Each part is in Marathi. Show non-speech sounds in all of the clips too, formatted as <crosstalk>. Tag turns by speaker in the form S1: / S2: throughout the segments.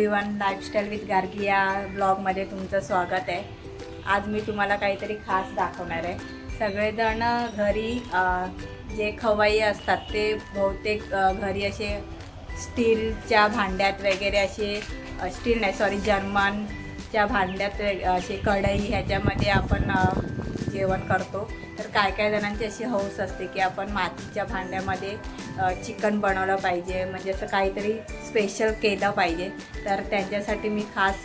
S1: एव्हरीवन लाईफस्टाईल विथ गार्गी या ब्लॉगमध्ये तुमचं स्वागत आहे. आज मी तुम्हाला काहीतरी खास दाखवणार आहे. सगळेजण घरी जे खवाई असतात ते बहुतेक घरी असे स्टीलच्या भांड्यात वगैरे असे स्टील नाही सॉरी जर्मनच्या भांड्यात असे कढई ह्याच्यामध्ये आपण जेवण करतो. तर काय काय जणांची अशी हौस असते की आपण मातीच्या भांड्यामध्ये चिकन बनवलं पाहिजे म्हणजे असं काहीतरी स्पेशल केलं पाहिजे. तर त्यांच्यासाठी मी खास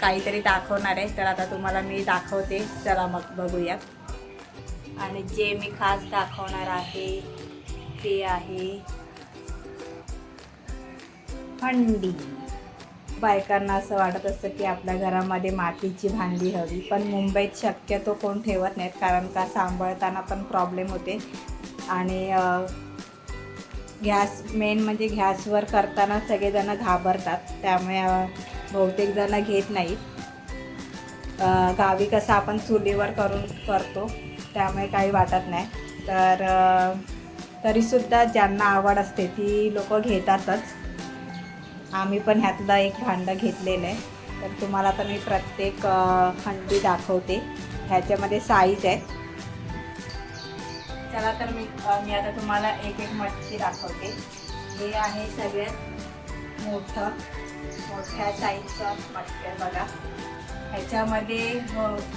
S1: काहीतरी दाखवणार आहे. तर आता तुम्हाला मी दाखवते. चला मग बघूयात. आणि जे मी खास दाखवणार आहे ते आहे हंडी. बायकांना असं वाटत असतं की आपल्या घरामध्ये मातीची भांडी हवी पण मुंबईत शक्यतो कोण ठेवत नाहीत कारण का सांभाळताना पण प्रॉब्लेम होते. आणि गॅस मेन म्हणजे गॅसवर करताना सगळेजणं घाबरतात. त्यामुळे बहुतेक जणं घेत नाहीत. गावी कसं आपण चुलीवर करून करतो त्यामुळे काही वाटत नाही. तर तरीसुद्धा ज्यांना आवड असते ती लोक घेतातच. आम्ही पण ह्यातलं एक भांडं घेतलेलं आहे. तर तुम्हाला तर मी प्रत्येक हंडी दाखवते. ह्याच्यामध्ये साईज आहेत चला तर मी मी आता तुम्हाला एक एक मच्छी दाखवते. हे आहे सगळ्यात मोठं मोठ्या साईजचं मटके बघा. ह्याच्यामध्ये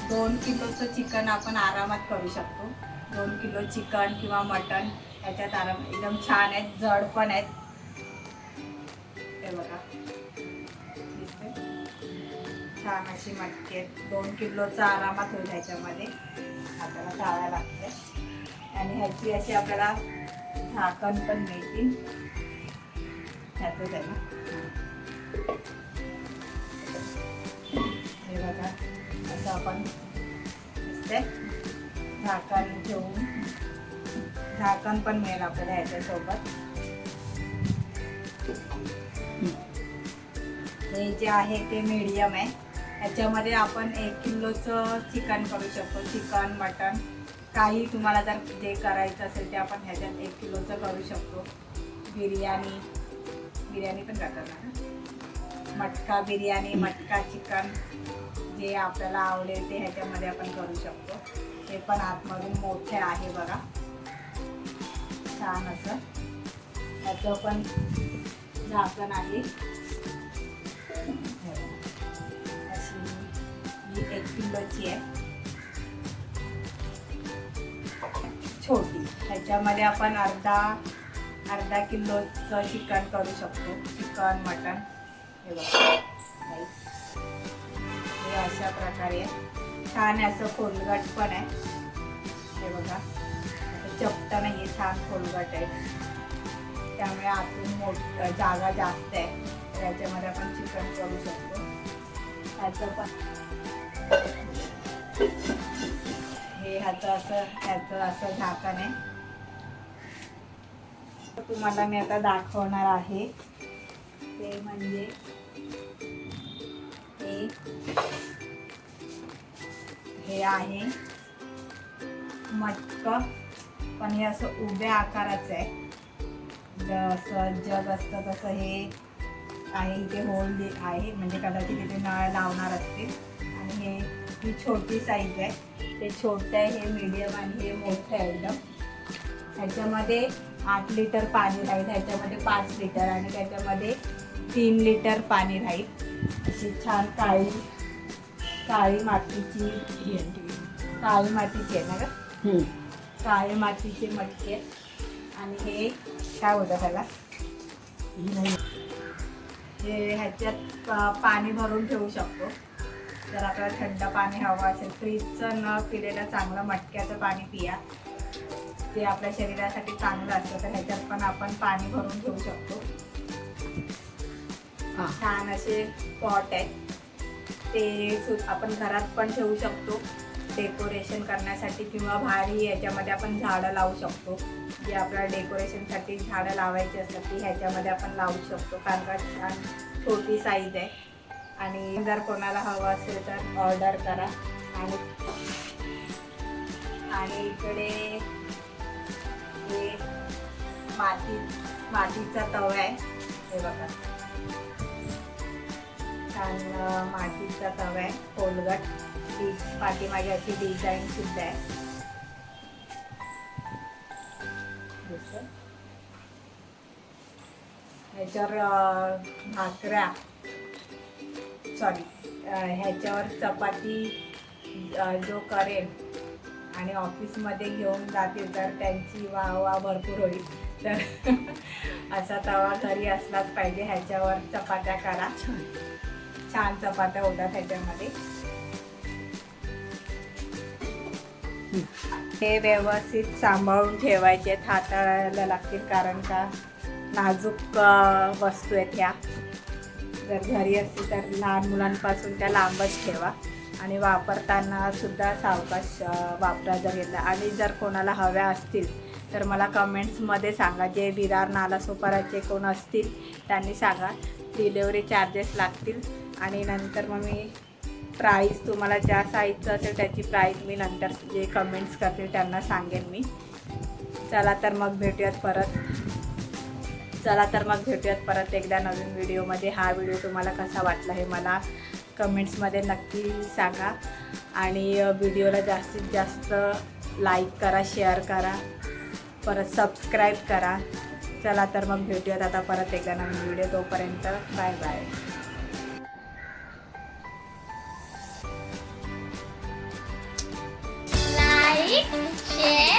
S1: दोन किलोचं चिकन आपण आरामात करू शकतो. दोन किलो चिकन किंवा मटन ह्याच्यात आराम एकदम छान आहेत जड पण आहेत. हे बघा. छान अशी मटकी आहेत. दोन किलोचा आरामात होईल ह्याच्यामध्ये. आपल्याला चाळायला लागते आणि ह्याची अशी आपल्याला झाकण पण मिळतील ह्याचं आहे हे बघा असं आपण झाकण ठेवून झाकण पण मिळेल आपल्याला ह्याच्यासोबत. हे जे आहे ते मीडियम आहे. ह्याच्यामध्ये आपण एक किलोचं चिकन करू शकतो. Chicken mutton. काही तुम्हाला जर जे करायचं असेल ते आपण ह्याच्यात एक किलोचं करू शकतो. बिर्याणी बिर्याणी पण करतात ना? मटका बिर्याणी मटका चिकन जे आपल्याला आवडेल ते ह्याच्यामध्ये आपण करू शकतो. ते पण आतमधून मोठे आहे बघा. छान असं. ह्याचं पण झाकण आहे. अशी ही एक किलोची आहे. छोटी. ह्याच्यामध्ये आपण अर्धा अर्धा किलोचं चिकन करू शकतो. Chicken mutton. हे बघा. हे अशा प्रकारे. छान असं खोलगट पण आहे. हे बघा. असं चपटा नाही आहे छान खोलगट आहे. त्यामुळे आतून मोठ जागा जास्त आहे. तर याच्यामध्ये आपण चिकन करू शकतो. ह्याचं पण. ह्याचं असं ह्याचं असं झाकण आहे. तुम्हाला मी आता दाखवणार आहे. ते म्हणजे हे हे आहे मटक पण हे असं उभ्या आकाराचं आहे. जसं जग असतं तसं हे आहे इथे होल आहे म्हणजे कदाचित इथे नळ लावणार असते आणि हे ही छोटी साईज आहे. ते छोटं आहे हे मीडियम आणि हे मोठं आहे एकदम. ह्याच्यामध्ये आठ लिटर पाणी राहील ह्याच्यामध्ये पाच लिटर आणि त्याच्यामध्ये तीन लिटर पाणी राहील. अशी छान काळी काळी मातीची ही. काळी मातीची आहे ना का काळी मातीचे मटके. आणि हे काय होतं त्याला? हे ह्याच्यात पाणी भरून ठेवू शकतो. जर आपल्याला थंड पाणी हवं असेल फ्रीजचं न पिलेलं चांगलं मटक्याचं पाणी पिया. ते आपल्या शरीरासाठी चांगलं असतं तर ह्याच्यात पण आपण पाणी भरून ठेवू शकतो. छान असे पॉट आहेत. ते आपण घरात पण ठेवू शकतो. डेकोरेशन करण्यासाठी किंवा भारी याच्यामध्ये आपण झाडं लावू शकतो. जे आपल्याला डेकोरेशनसाठी झाडं लावायची असतात ती ह्याच्यामध्ये आपण लावू शकतो. कारण का छान छोटी साईज आहे. आणि जर कोणाला हवं असेल तर ऑर्डर करा. आणि आणि इकडे हे माती मातीचा तवा आहे. हे बघा. छान मातीचा तवा आहे कोलगट डिश पाठीमागे अशी डिझाईन सुद्धा आहे. याच्यावर भाकऱ्या. सॉरी ह्याच्यावर चपाती जो करेल आणि ऑफिसमध्ये घेऊन जातील तर त्यांची वा वा भरपूर होईल. तर <laughs> असा तवा घरी असलाच पाहिजे ह्याच्यावर चपात्या करा. छान. चपात्या होतात ह्याच्यामध्ये. हे व्यवस्थित सांभाळून ठेवायचे हाताळायला लागतील कारण का नाजूक वस्तू आहेत ह्या. जर घरी असतील तर लहान मुलांपासून त्या लांबच ठेवा. आणि वापरताना सुद्धा सावकाश वापरा जर घेतला आणि जर कोणाला हव्या असतील तर मला कमेंट्समध्ये सांगा. जे विरार नालासोपाराचे कोण असतील त्यांनी सांगा. डिलेवरी चार्जेस लागतील. आणि नंतर मग मी प्राईस तुम्हाला ज्या साईजचं असेल त्याची प्राईस मी नंतर जे कमेंट्स करतील त्यांना सांगेन मी. चला तर मग भेटूयात परत. चला तर मग भेटूयात परत एकदा नवीन व्हिडिओमध्ये. हा व्हिडिओ तुम्हाला कसा वाटला हे मला कमेंट्समध्ये नक्की सांगा. आणि व्हिडिओला जास्तीत जास्त लाईक करा शेअर करा. परत सबस्क्राईब करा. चला तर मग भेटूयात आता परत एकदा नवीन व्हिडिओ. तोपर्यंत बाय बाय
S2: like, share,